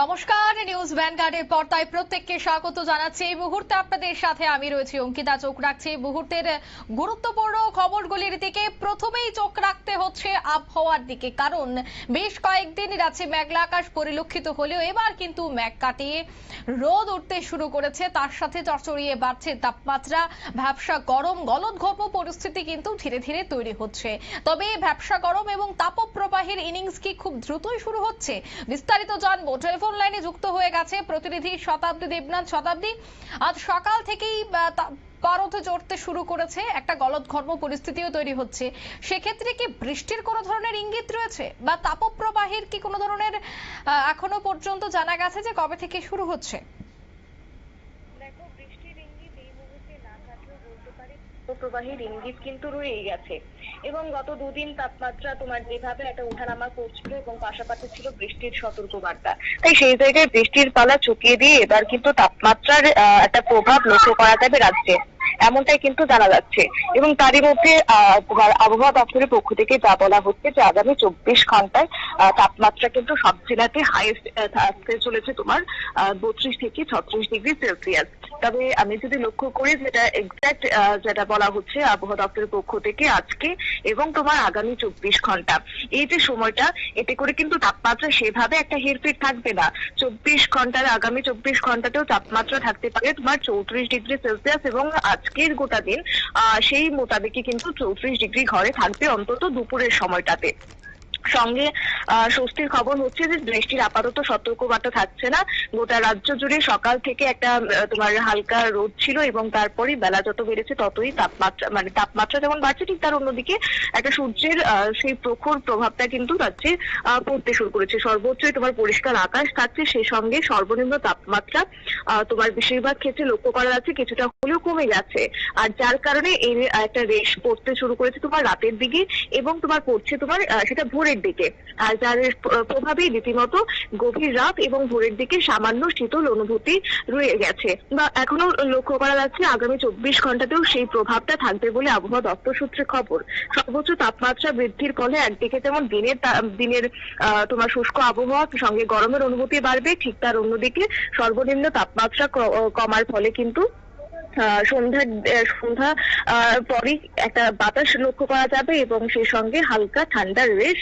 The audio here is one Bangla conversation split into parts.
নমস্কার, নিউজ ভ্যানগার্ডের পর্দায় প্রত্যেককে স্বাগত জানাচ্ছি। এই মুহূর্তে আপনাদের সাথে আমি রয়েছি অঙ্কিতা, চোখ রাখছি। এই মুহূর্তের গুরুত্বপূর্ণ খবরগুলির দিকে প্রথমেই চোখ রাখতে হচ্ছে আবহাওয়ার দিকে, কারণ বেশ কয়েকদিন রাজ্যে মেঘলা আকাশ পরিলক্ষিত হলেও এবার কিন্তু মেঘ কাটিয়ে রোদ উঠতে শুরু করেছে। তার সাথে চড়চড়িয়ে বাড়ছে তাপমাত্রা, ভ্যাবসা গরম গলদঘর্ম পরিস্থিতি কিন্তু ধীরে ধীরে তৈরি হচ্ছে। তবে ভ্যাবসা গরম এবং তাপপ্রবাহের ইনিংস কি খুব দ্রুতই শুরু হচ্ছে, বিস্তারিত জানব। টেলিফোন লাইনে যুক্ত হয়ে গেছে প্রতিনিধি শতাব্দী দেবনাথ শতাব্দী। আজ সকাল থেকেই তা- চড়তে শুরু করেছে। একটা গলদঘর্ম পরিস্থিতিও তৈরি হচ্ছে। সেক্ষেত্রে কি বৃষ্টির কোনো ধরনের ইঙ্গিত রয়েছে? বা তাপপ্রবাহের কি কোনো ধরনের এখনও পর্যন্ত জানা গেছে যে কবে থেকে শুরু হচ্ছে দেখো বৃষ্টির ইঙ্গিত এই মুহূর্তে না থাকলেও বলতে পারি প্রবাহের ইঙ্গিত কিন্তু রয়েই গেছে। এবং গত দুদিন তাপমাত্রা তোমার যেভাবে একটা ওঠানামা করছিল এবং পাশাপাশি ছিল বৃষ্টির সতর্কবার্তা। তাই সেই জায়গায় বৃষ্টির পালা চুকিয়ে দিয়ে এবার কিন্তু তাপমাত্রার একটা প্রভাব লক্ষ্য করা যাবে রাজ্যে। এমনটাই কিন্তু জানা যাচ্ছে। এবং তারই মধ্যে তোমার আবহাওয়া দপ্তরের পক্ষ থেকে যা বলা হচ্ছে যে আগামী চব্বিশ ঘন্টায় তাপমাত্রা কিন্তু সব জেলাতে হাইয়েস্ট থাকতে চলেছে তোমার বত্রিশ থেকে ছত্রিশ ডিগ্রি সেলসিয়াস তবে আমি যদি লক্ষ্য করি যেটা এক্সাক্ট যেটা বলা হচ্ছে আবহাওয়া দপ্তরের পক্ষ থেকে আজকে এবং তোমার আগামী চব্বিশ ঘণ্টা, এই যে সময়টা, এতে করে কিন্তু তাপমাত্রা সেভাবে একটা হেরফের থাকবে না। চব্বিশ ঘণ্টার আগামী চব্বিশ ঘন্টাতেও তাপমাত্রা থাকতে পারে তোমার চৌত্রিশ ডিগ্রি সেলসিয়াস এবং আজকের গোটা দিন সেই মোতাবেকই কিন্তু চৌত্রিশ ডিগ্রি ঘরে থাকবে অন্তত দুপুরের সময়টাতে। সঙ্গে স্বস্তির খবর হচ্ছে যে বৃষ্টির আপাতত সতর্কবার্তা থাকছে না। গোটা রাজ্য জুড়ে সকাল থেকে একটা তোমার হালকা রোদ ছিল এবং তারপরেই বেলা যত বেড়েছে ততই তাপমাত্রা মানে তাপমাত্রা যেমন বাড়ছে, ঠিক তার অন্যদিকে একটা সূর্যের সেই প্রখর প্রভাবটা কিন্তু রাজ্যে পড়তে শুরু করেছে। সর্বোচ্চই তোমার পরিষ্কার আকাশ থাকছে সেই সঙ্গে সর্বনিম্ন তাপমাত্রা তোমার বেশিরভাগ ক্ষেত্রে লক্ষ্য করা যাচ্ছে কিছুটা হলেও কমে যাচ্ছে। আর যার কারণে এই একটা রেশ পড়তে শুরু করেছে তোমার রাতের দিকে এবং তোমার পড়ছে তোমার সেটা ভোরের দিকে। আর যার প্র- প্রভাবেই রীতিমতো গভীর রাত এবং ভোরের দিকে সামান্য শীতল অনুভূতি রয়ে গেছে। বা এখনও লক্ষ্য করা যাচ্ছে আগামী চব্বিশ ঘন্টাতেও সেই প্রভাবটা থাকবে বলে আবহাওয়া দপ্তর সূত্রে খবর। সর্বোচ্চ তাপমাত্রা বৃদ্ধির ফলে একদিকে যেমন দিনের দিনের তোমার শুষ্ক আবহাওয়া, সঙ্গে গরমের অনুভূতি বাড়বে, ঠিক তার অন্যদিকে সর্বনিম্ন তাপমাত্রা কমার ফলে কিন্তু আহ, সন্ধ্যা পরই একটা বাতাস লক্ষ্য করা যাবে এবং সেই সঙ্গে হালকা ঠান্ডার রেশ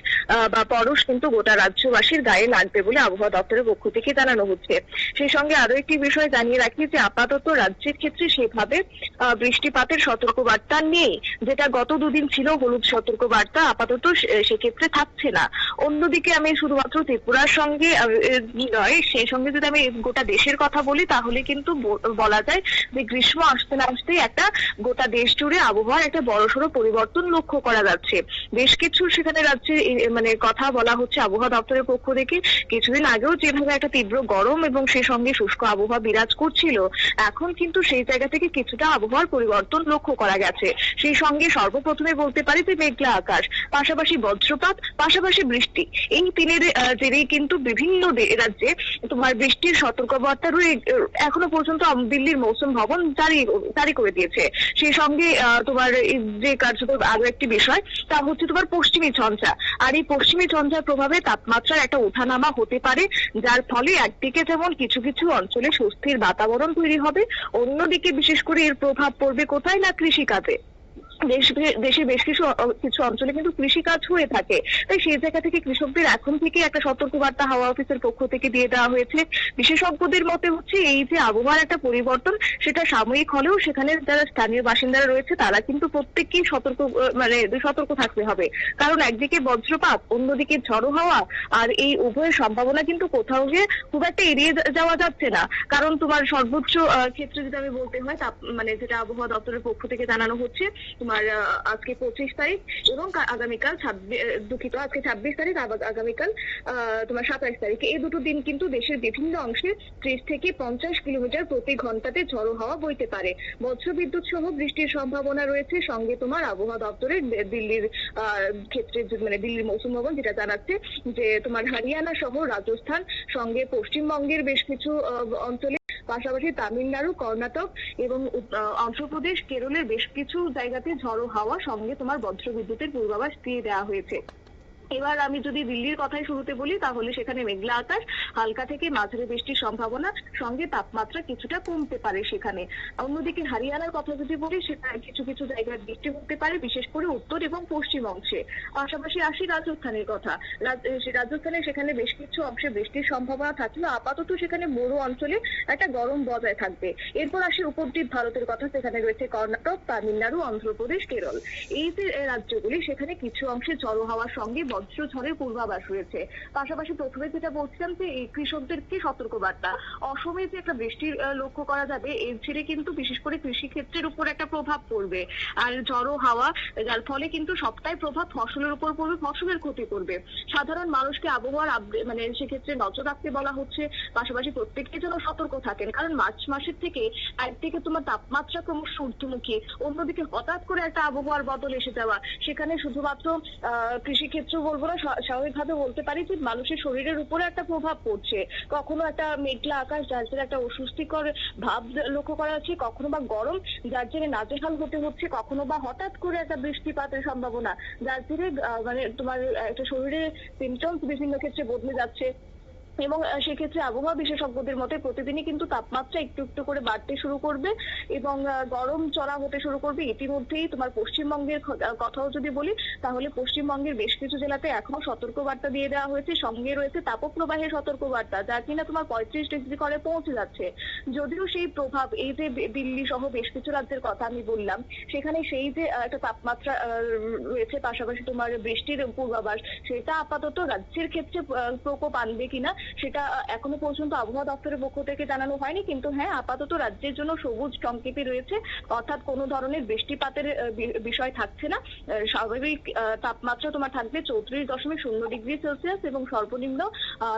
বা পরশ কিন্তু গোটা রাজ্যবাসীর গায়ে লাগবে বলে আবহাওয়া দপ্তরের পক্ষ থেকে জানানো হচ্ছে। সেই সঙ্গে আরও একটি বিষয় জানিয়ে রাখি যে আপাতত রাজ্যের ক্ষেত্রে সেভাবে বৃষ্টিপাতের সতর্কবার্তা নেই। যেটা গত দুদিন ছিল হলুদ সতর্কবার্তা আপাতত সেক্ষেত্রে থাকছে না। অন্যদিকে আমি শুধুমাত্র ত্রিপুরার সঙ্গে নয় সেই সঙ্গে যদি আমি গোটা দেশের কথা বলি তাহলে কিন্তু বলা যায় যে গ্রীষ্ম আসতে না আসতেই একটা গোটা দেশ জুড়ে আবহাওয়ার একটা বড়সড় পরিবর্তন লক্ষ্য করা যাচ্ছে। বেশ কিছু সেখানে রাজ্যের মানে কথা বলা হচ্ছে আবহাওয়া দপ্তরের পক্ষ থেকে। কিছুদিন আগেও যেভাবে একটা তীব্র গরম এবং সেই সঙ্গে শুষ্ক আবহাওয়া বিরাজ করছিল, এখন কিন্তু সেই জায়গা থেকে কিছুটা আবহাওয়ার পরিবর্তন লক্ষ্য করা গেছে। সেই সঙ্গে সর্বপ্রথমে বলতে পারি যে মেঘলা আকাশ, পাশাপাশি বজ্রপাত, পাশাপাশি বৃষ্টি। এই তিনের জেরেই কিন্তু বিভিন্ন রাজ্যে তোমার বৃষ্টির সতর্কবার্তা রয়ে, এখনও পর্যন্ত দিল্লির মৌসুম ভবন জারি জারি করে দিয়েছে। সেই সঙ্গে তোমার যে কার্যত আরও একটি বিষয়, তা হচ্ছে তোমার পশ্চিমী ঝঞ্ঝা। আর এই পশ্চিমী ঝঞ্ঝার প্রভাবে তাপমাত্রার একটা ওঠানামা হতে পারে, যার ফলে একদিকে যেমন কিছু কিছু অঞ্চলে স্বস্তির বাতাবরণ তৈরি হবে, অন্যদিকে বিশেষ করে এর প্রভাব পড়বে কোথায়? না কৃষিকাজে। দেশ দেশে বেশ কিছু কিছু অঞ্চলে কিন্তু কৃষিকাজ হয়ে থাকে। তাই সেই জায়গা থেকে কৃষকদের এখন থেকে একটা সতর্কবার্তা হাওয়া অফিসের পক্ষ থেকে দিয়ে দেওয়া হয়েছে। বিশেষজ্ঞদের মতে হচ্ছে এই যে আবহাওয়ার একটা পরিবর্তন, সেটা সাময়িক হলেও সেখানে যারা স্থানীয় বাসিন্দারা রয়েছে, তারা কিন্তু প্রত্যেককেই সতর্ক মানে সতর্ক থাকতে হবে। কারণ একদিকে বজ্রপাত, অন্যদিকে ঝড়ো হাওয়া, আর এই উভয়ের সম্ভাবনা কিন্তু কোথাও গিয়ে খুব একটা এড়িয়ে যাওয়া যাচ্ছে না। কারণ তোমার সর্বোচ্চ ক্ষেত্রে যদি আমি বলতে হয় মানে যেটা আবহাওয়া দপ্তরের পক্ষ থেকে জানানো হচ্ছে, তোমার আহ, আজকে পঁচিশ তারিখ এবং আগামীকাল দুঃখিত আজকে ছাব্বিশ তারিখ আগামীকাল তোমার সাতাইশ তারিখে। এই দুটো দিন কিন্তু দেশের বিভিন্ন অংশে ত্রিশ থেকে পঞ্চাশ কিলোমিটার প্রতি ঘন্টাতে ঝড়ো হাওয়া বইতে পারে। বজ্রবিদ্যুৎ সহ বৃষ্টির সম্ভাবনা রয়েছে। সঙ্গে তোমার আবহাওয়া দপ্তরের দিল্লির ক্ষেত্রে মানে দিল্লির মৌসুম ভবন যেটা জানাচ্ছে যে তোমার হরিয়ানা সহ রাজস্থান সঙ্গে পশ্চিমবঙ্গের বেশ কিছু অঞ্চলে পাশাপাশি তামিলনাড়ু, কর্ণাটক এবং অন্ধ্রপ্রদেশ, কেরলের বেশ কিছু জায়গাতে ঝড়ো হাওয়া সঙ্গে তোমার বজ্রবিদ্যুতের পূর্বাভাস দিয়ে দেওয়া হয়েছে। এবার আমি যদি দিল্লির কথাই শুরুতে বলি, তাহলে সেখানে মেঘলা আকাশ, হালকা থেকে মাঝারি বৃষ্টির সম্ভাবনা, সঙ্গে তাপমাত্রা কিছুটা কমতে পারে সেখানে। অন্যদিকে হরিয়ানার কথা যদি বলি, সেখানে কিছু কিছু জায়গায় বৃষ্টি হতে পারে, বিশেষ করে উত্তর এবং পশ্চিম অংশে। পাশাপাশি আসি রাজস্থানের কথা। রাজস্থানে সেখানে বেশ কিছু অংশে বৃষ্টির সম্ভাবনা থাকলেও আপাতত সেখানে বড় অঞ্চলে একটা গরম বজায় থাকবে। এরপর আসি উপদ্বীপ ভারতের কথা, সেখানে রয়েছে কর্ণাটক, তামিলনাড়ু, অন্ধ্রপ্রদেশ, কেরল। এই যে রাজ্যগুলি, সেখানে কিছু অংশে ঝড়ো হওয়ার সঙ্গে বজ্র ঝড়ের পূর্বাভাস রয়েছে। পাশাপাশি প্রথমে যেটা বলছিলাম যে, এই কৃষকদেরকে সতর্কবার্তা? অসমে যে একটা বৃষ্টির লক্ষ্য করা যাবে, এর ছেড়ে কিন্তু বিশেষ করে কৃষি ক্ষেত্রের উপর একটা প্রভাব পড়বে। আর ঝড়ো হাওয়া, যার ফলে কিন্তু সবটাই প্রভাব ফসলের উপর পড়বে, ফসলের ক্ষতি করবে। সাধারণ মানুষকে আবহাওয়ার মানে সেক্ষেত্রে নজর রাখতে বলা হচ্ছে, পাশাপাশি প্রত্যেকে যেন সতর্ক থাকেন। কারণ মার্চ মাসের থেকে একদিকে তোমার তাপমাত্রা ক্রমশ ঊর্ধ্বমুখী, অন্যদিকে হঠাৎ করে একটা আবহাওয়ার বদল এসে যাওয়া, সেখানে শুধুমাত্র, আহ কৃষি ক্ষেত্র বলব না, স্বা- স্বাভাবিকভাবে বলতে পারি যে মানুষের শরীরের উপরে একটা প্রভাব পড়ছে। কখনো একটা মেঘলা আকাশ যার জন্য একটা অস্বস্তিকর ভাব লক্ষ্য করা যাচ্ছে, কখনো বা গরম যার জন্য নাজেহাল হতে হচ্ছে, কখনো বা হঠাৎ করে একটা বৃষ্টিপাতের সম্ভাবনা যার জন্য মানে তোমার একটা শরীরের সিমটমস বিভিন্ন ক্ষেত্রে বদলে যাচ্ছে। এবং সেক্ষেত্রে আবহাওয়া বিশেষজ্ঞদের মতে প্রতিদিনই কিন্তু তাপমাত্রা একটু একটু করে বাড়তে শুরু করবে এবং গরম চড়া হতে শুরু করবে। ইতিমধ্যেই তোমার পশ্চিমবঙ্গের কথাও যদি বলি, তাহলে পশ্চিমবঙ্গের বেশ কিছু জেলাতে এখনও সতর্কবার্তা দিয়ে দেওয়া হয়েছে। সঙ্গে রয়েছে তাপপ্রবাহের সতর্কবার্তা, যা কিনা তোমার পঁয়ত্রিশ ডিগ্রি করে পৌঁছে যাচ্ছে। যদিও সেই প্রভাব, এই যে দিল্লি সহ বেশ কিছু রাজ্যের কথা আমি বললাম, সেখানে সেই যে একটা তাপমাত্রা রয়েছে, পাশাপাশি তোমার বৃষ্টির পূর্বাভাস, সেটা আপাতত রাজ্যের ক্ষেত্রে প্রকোপ আনবে কিনা সেটা এখনও পর্যন্ত আবহাওয়া দপ্তরের পক্ষ থেকে জানানো হয়নি, কিন্তু হ্যাঁ আপাতত রাজ্যের জন্য সবুজ সংকেতই রয়েছে। অর্থাৎ কোনো ধরনের বৃষ্টিপাতের বিষয় থাকছে না। স্বাভাবিক তাপমাত্রা তোমার থাকবে চৌত্রিশ দশমিক শূন্য ডিগ্রি সেলসিয়াস এবং সর্বনিম্ন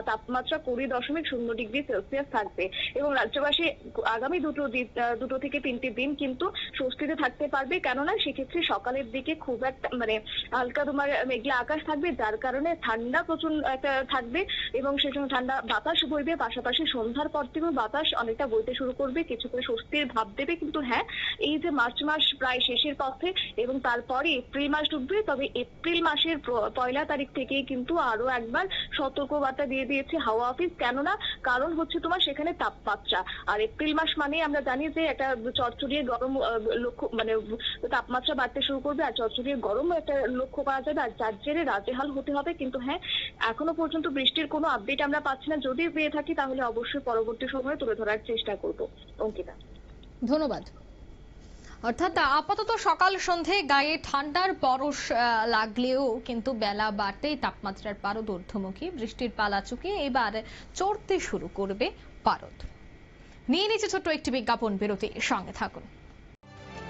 তাপমাত্রা কুড়ি দশমিক শূন্য ডিগ্রি সেলসিয়াস থাকবে। এবং রাজ্যবাসী আগামী দুটো দুটো থেকে তিনটি দিন কিন্তু স্বস্তিতে থাকতে পারবে। কেননা সেক্ষেত্রে সকালের দিকে খুব একটা মানে হালকা তোমার মেঘলা আকাশ থাকবে, যার কারণে ঠান্ডা প্রচুর একটা থাকবে এবং সেজন্য ঠান্ডা, বাতাস বইবে, পাশাপাশি সন্ধ্যার পর থেকেও বাতাস অনেকটা বইতে শুরু করবে কিছু করে স্বস্তির ভাব দেবে। কিন্তু হ্যাঁ এই যে মার্চ মাস প্রায় শেষের পথে এবং তারপরে এপ্রিল মাস ঢুকবে তবে এপ্রিল মাসের পয়লা তারিখ থেকেই কিন্তু আরও একবার সতর্কবার্তা দিয়ে দিয়েছে হাওয়া অফিস। কেননা, কারণ হচ্ছে তোমার সেখানে তাপমাত্রা। আর এপ্রিল মাস মানে আমরা জানি যে একটা চড়চড়িয়ে গরম লক্ষ্য মানে তাপমাত্রা বাড়তে শুরু করবে আর চড়চড়িয়ে গরম একটা লক্ষ্য করা যাবে। আর যার জেরে রাজেহাল হতে হবে। কিন্তু হ্যাঁ এখনও পর্যন্ত বৃষ্টির কোনো আপডেট আমরা পাচ্ছি না, যদি পেয়ে থাকি তাহলে অবশ্যই পরবর্তী সময়ে তুলে ধরার চেষ্টা করব। অঙ্কিতা। ধন্যবাদ। অর্থাৎ আপাতত সকাল সন্ধে গায়ে ঠান্ডার পরশ লাগলেও কিন্তু বেলা বাড়তেই তাপমাত্রার পারদ ঊর্ধ্বমুখী বৃষ্টির পালা চুকিয়ে এবার চড়তে শুরু করবে পারদ। নিয়ে নিচ্ছে ছোট্ট একটি বিজ্ঞাপন বিরতি সঙ্গে থাকুন।